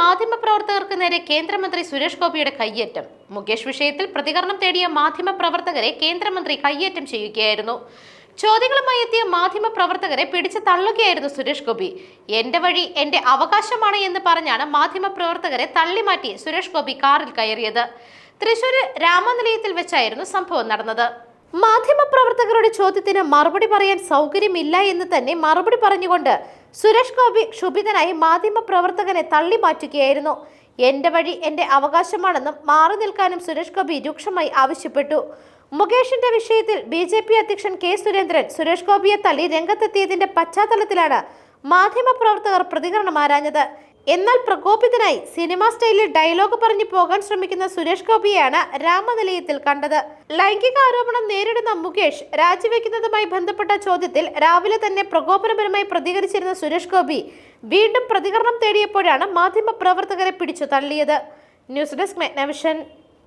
മാധ്യമപ്രവർത്തകർക്ക് നേരെ കേന്ദ്രമന്ത്രി സുരേഷ് ഗോപിയുടെ കയ്യേറ്റം. മുകേഷ് വിഷയത്തിൽ പ്രതികരണം തേടിയ മാധ്യമപ്രവർത്തകരെ കേന്ദ്രമന്ത്രി കയ്യേറ്റം ചെയ്യുകയായിരുന്നു. ചോദ്യങ്ങളുമായി എത്തിയ മാധ്യമപ്രവർത്തകരെ പിടിച്ചു തള്ളുകയായിരുന്നു സുരേഷ് ഗോപി. എന്റെ വഴി എന്റെ അവകാശമാണ് എന്ന് പറഞ്ഞാണ് മാധ്യമപ്രവർത്തകരെ തള്ളിമാറ്റി സുരേഷ് ഗോപി കാറിൽ കയറിയത്. തൃശൂർ രാമനിലയത്തിൽ വെച്ചായിരുന്നു സംഭവം നടന്നത്. മാധ്യമപ്രവർത്തകരുടെ ചോദ്യത്തിന് മറുപടി പറയാൻ സൗകര്യമില്ല എന്ന് തന്നെ മറുപടി പറഞ്ഞുകൊണ്ട് സുരേഷ് ഗോപി ക്ഷുഭിതനായി മാധ്യമപ്രവർത്തകനെ തള്ളി മാറ്റുകയായിരുന്നു. എന്റെ വഴി എന്റെ അവകാശമാണെന്നും മാറി നിൽക്കാനും സുരേഷ് ഗോപി രൂക്ഷമായി ആവശ്യപ്പെട്ടു. മുകേഷിന്റെ വിഷയത്തിൽ ബി ജെ പി അധ്യക്ഷൻ കെ സുരേന്ദ്രൻ സുരേഷ് ഗോപിയെ തള്ളി രംഗത്തെത്തിയതിന്റെ പശ്ചാത്തലത്തിലാണ് മാധ്യമപ്രവർത്തകർ പ്രതികരണം ആരാഞ്ഞത്. എന്നാൽ പ്രകോപിതനായി സിനിമ സ്റ്റൈലിൽ ഡയലോഗ് പറഞ്ഞു പോകാൻ ശ്രമിക്കുന്ന സുരേഷ് ഗോപിയാണ് രാമനിലയത്തിൽ കണ്ടത്. ലൈംഗിക ആരോപണം നേരിടുന്ന മുകേഷ് രാജിവെക്കുന്നതുമായി ബന്ധപ്പെട്ട ചോദ്യത്തിൽ രാവിലെ തന്നെ പ്രകോപനപരമായി പ്രതികരിച്ചിരുന്ന സുരേഷ് ഗോപി വീണ്ടും പ്രതികരണം തേടിയപ്പോഴാണ് മാധ്യമ പ്രവർത്തകരെ പിടിച്ചു തള്ളിയത്. News desk മെഗ്നവിഷൻ.